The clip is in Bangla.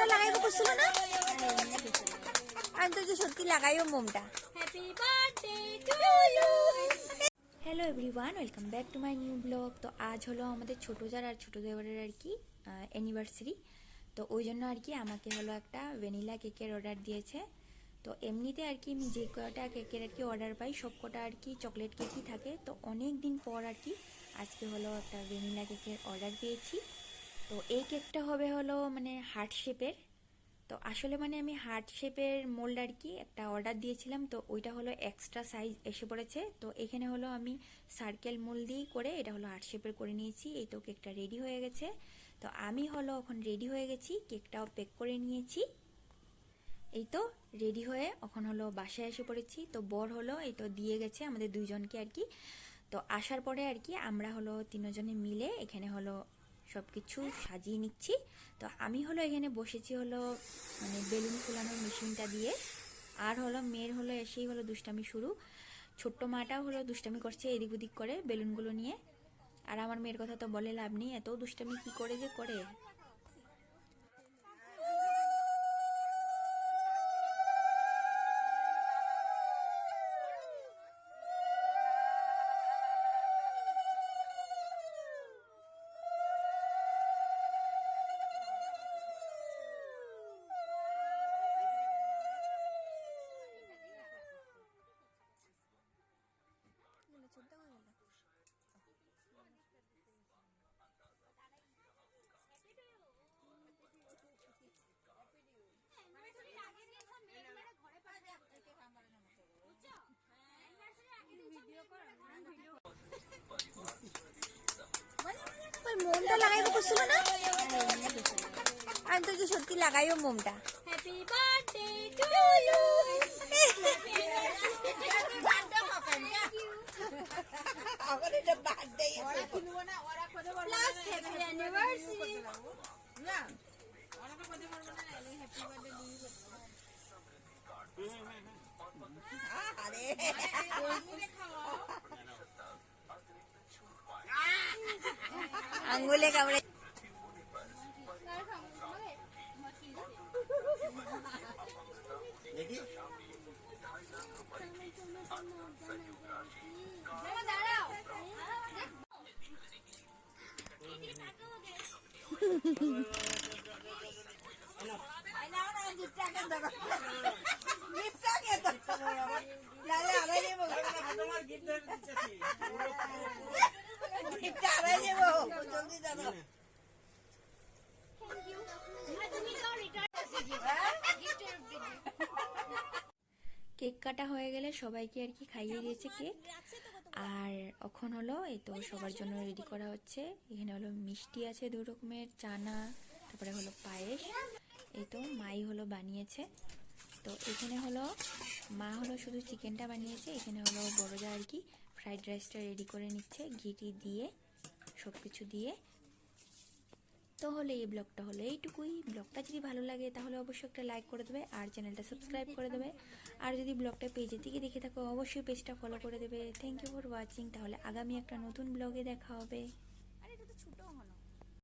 মোমটা লাগাইবো করছিল না? আমি তো যে সত্যি লাগাইও মোমটা। Hello everyone welcome back to my new blog তো আজ হলো আমাদের ছোটো যার আর ছোটো দেওয়ারের আর কি অ্যানিভার্সারি তো ওই জন্য আর কি আমাকে হলো একটা ভ্যানিলা কেকের অর্ডার দিয়েছে। তো এমনিতে আর কি আমি যে কটা কেকের আর কি অর্ডার পাই সব কটা আর কি চকলেট কেকই থাকে। তো অনেক দিন পর আর কি আজকে হলো একটা ভ্যানিলা কেকের অর্ডার পেয়েছি তো এই কেকটা হবে হলো মানে হার্ট শেপের তো আসলে মানে আমি হার্ট শেপের মোল্ড আর কি একটা অর্ডার দিয়েছিলাম, তো ওইটা হলো এক্সট্রা সাইজ এসে পড়েছে। তো এখানে হলো আমি সার্কেল মোল্ড দিয়েই করে এটা হলো হার্ট শেপের করে নিয়েছি। এই তো কেকটা রেডি হয়ে গেছে। তো আমি হলো এখন রেডি হয়ে গেছি, কেকটাও পেক করে নিয়েছি। এই তো রেডি হয়ে এখন হলো বাসায় এসে পড়েছি। তো বর হলো এই তো দিয়ে গেছে আমাদের দুইজনকে আর কি। তো আসার পরে আর কি আমরা হলো তিনজনে মিলে এখানে হলো সব কিছু সাজিয়ে নিচ্ছি। তো আমি হলো এখানে বসেছি হলো মানে বেলুন ফুলানোর মেশিনটা দিয়ে। আর হলো মেয়ের হলো এসেই হলো দুষ্টামি শুরু। ছোট্ট মাটাও হলো দুষ্টামি করছে এদিক ওদিক করে বেলুনগুলো নিয়ে। আর আমার মেয়ের কথা তো বলে লাভ নেই। এত দুষ্টামি কি করে যে করে? ওই মোমটা লাগাইবো করছিল না? আমি তো সত্যি লাগাইও মোমটা। Happy birthday to you plus happy anniversary আঙ্গুলে কামড়ে কেক কাটা হয়ে গেলে সবাইকে আর কি খাইয়ে দিয়েছে কেক। আর এখন হলো এই তো সবার জন্য রেডি করা হচ্ছে। এখানে হলো মিষ্টি আছে দু রকমের, চানা, তারপরে হলো পায়েস। এই তো মাই হলো বানিয়েছে। তো এখানে হলো মা হলো শুধু চিকেনটা বানিয়েছে, এখানে হলো বড়জা আর কি ফ্রাইড রাইসটা রেডি করে নিচ্ছে ঘিটি দিয়ে সব কিছু দিয়ে। তো হলে এই ব্লগটা হলো এইটুকুই। ব্লগটা যদি ভালো লাগে তাহলে অবশ্যই একটা লাইক করে দেবে আর চ্যানেলটা সাবস্ক্রাইব করে দেবে। আর যদি ব্লগটা পেজে থেকে দেখে থাকো, অবশ্যই পেজটা ফলো করে দেবে। থ্যাংক ইউ ফর ওয়াচিং তাহলে আগামী একটা নতুন ব্লগে দেখা হবে।